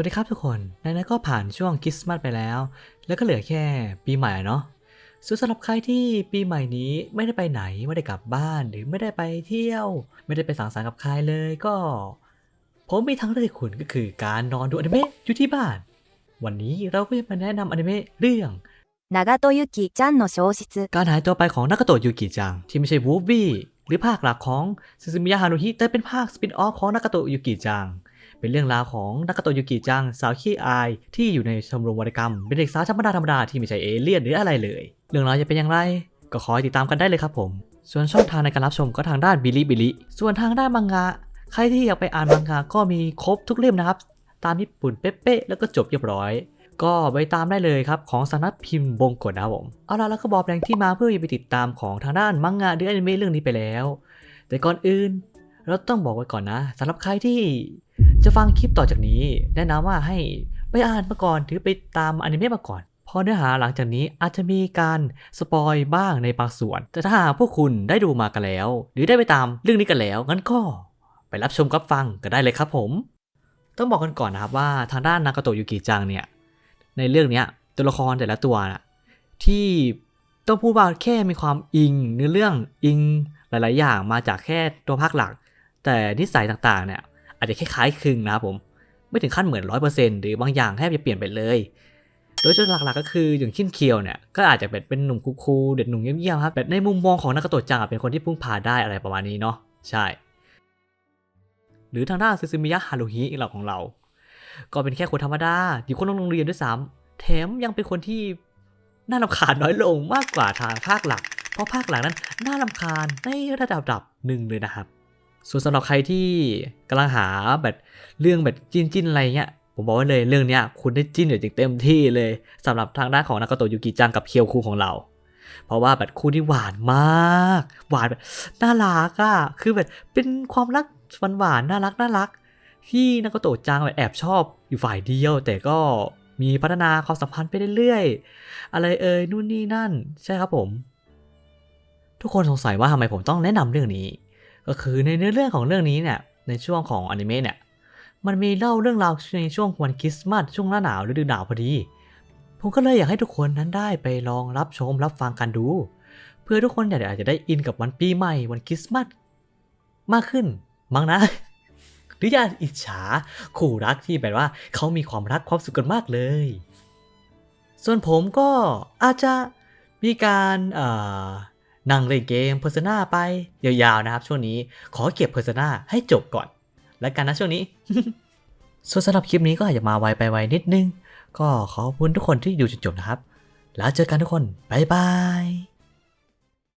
วัสดีครับทุกคนแลนั้นก็ผ่านช่วงคริสต์มาสไปแล้ว แล้วก็เหลือแค่ปีใหม่เนาะส่วนสำหรับใครที่ปีใหม่นี้ไม่ได้ไปไหนไม่ได้กลับบ้านหรือไม่ได้ไปเที่ยว ไม่ได้ไปสังสรรค์กับใครเลยก็ ผมมีทางเลือกห้คุณก็คือการนอนดูอนิเมะอยู่ที่บ้าน วันนี้เราก็จะมาแนะนำอนิเมะเรื่องนากาโตยุกิจันโนโการหายตัวไปของนากาโตยุกิจัง ที่ไม่ใช่วูบี้หรือภาคหลักของซึซึมิยะฮานุฮิแต่เป็นภาคสปินออฟของนากาโตยุกิจัง เป็นเรื่องราวของนากโตยูกิจังสาวขี้อายที่อยู่ในชมรมวรรณกรรม เป็นเด็กสาวธรรมดาธรรมดาที่ไม่ใช่เอเลี่ยนหรืออะไรเลย เรื่องราวจะเป็นอย่างไร ก็ขอติดตามกันได้เลยครับผม ส่วนช่องทางในการรับชมก็ทางด้านบิลิบิลิส่วนทางด้านมังงะใครที่อยากไปอ่านมังงะก็มีครบทุกเล่มนะครับ ตามญี่ปุ่นเป๊ะๆแล้วก็จบเรียบร้อย ก็ไปตามได้เลยครับของสำนักพิมพ์บงกฎนะครับผมเอาล่ะแล้วก็บอกแรงที่มาเพื่อไปติดตามของทางด้านมังงะหรืออนิเมะเรื่องนี้ไปแล้ว แต่ก่อนอื่นเราต้องบอกไว้ก่อนนะสำหรับใครที่ จะฟังคลิปต่อจากนี้ แนะนำว่าให้ไปอ่านมาก่อนหรือไปตามอนิเมะมาก่อนพราะเนื้อหาหลังจากนี้อาจจะมีการสปอยบ้างในบางส่วน แต่ถ้าหากพวกคุณได้ดูมากันแล้ว หรือได้ไปตามเรื่องนี้กันแล้ว งั้นก็ไปรับชมรับฟังกันได้เลยครับผม ต้องบอกกันก่อนนะครับว่าทางด้านนากาโตะยูกิจังเนี่ย ในเรื่องเนี้ยตัวละครแต่ละตัวนะที่ต้องพูดว่าแค่มีความอิงเนื้อเรื่องอิงหลาย ๆ อย่างมาจากแค่ตัวภาคหลัก แต่นิสัยต่าง ๆ เนี่ย อาจจะคล้ายๆคลึงนะครับผม ไม่ถึงขั้นเหมือนร้อยเปอร์เซ็นต์หรือบางอย่างแทบจะเปลี่ยนไปเลย โดยจุดหลักๆก็คืออย่างขินเคียวเนี่ยก็อาจจะเป็นเป็นหนุ่มคูลๆเด็กหนุ่มเยี่ยมๆครับแต่ในมุมมองของนักกระโตดจังเป็นคนที่พึ่งพาได้อะไรประมาณนี้เนาะใช่ หรือทางด้านซึซึมิยะฮารุฮิเราของเรา ก็เป็นแค่คนธรรมดาอยู่คนโรงเรียนด้วยซ้ำแถมยังเป็นคนที่น่ารำคาญน้อยลงมากกว่าทางภาคหลัก เพราะภาคหลักนั้นน่ารำคาญในระดับดับหนึ่งเลยนะครับ ส่วนสำหรับใครที่กำลังหาแบบเรื่องแบบจิ้นจิ้นๆอะไรเงี้ย ผมบอกไว้เลยเรื่องเนี้ยคุณได้จิ้นอย่างเต็มที่เลยสำหรับทางด้านของนากาโตะยูกิจังกับเคียวคูของเรา เพราะว่าแบบคู่ที่หวานมาก หวานแบบน่ารักอะคือแบบเป็นความรักหวานหวานๆน่ารักน่ารัก ที่นากาโตะจังแบบแอบชอบอยู่ฝ่ายเดียว แต่ก็มีพัฒนาความสัมพันธ์ไปเรื่อยๆ อะไรเอ่ยนู่นนี่นั่น ใช่ครับผม ทุกคนสงสัยว่าทำไมผมต้องแนะนำเรื่องนี้ ก็คือในเนื้อเรื่องของเรื่องนี้เนี่ยในช่วงของอนิเมะเนี่ยมันมีเล่าเรื่องราวในช่วงวันคริสต์มาสช่วงหน้าหนาวฤดูหนาวพอดี ผมก็เลยอยากให้ทุกคนนั้นได้ไปลองรับชมรับฟังกันดู เพื่อทุกคนเนี่ยอาจจะได้อินกับวันปีใหม่วันคริสต์มาสมากขึ้นมั้งนะหรืออย่าอิจฉาคู่รักที่แบบว่าเขามีความรักความสุขกันมากเลย ส่วนผมก็อาจจะมีการอ่อ นั่งเล่นเกม Persona ไปยาวๆนะครับ ช่วงนี้ขอเก็บ Persona ให้จบก่อน และกันนะช่วงนี้ ส่วนสำหรับคลิปนี้ก็อาจจะมาไวไปไวนิดนึง ก็ขอบคุณทุกคนที่ดูจนจบนะครับ แล้วเจอกันทุกคน บ๊ายบาย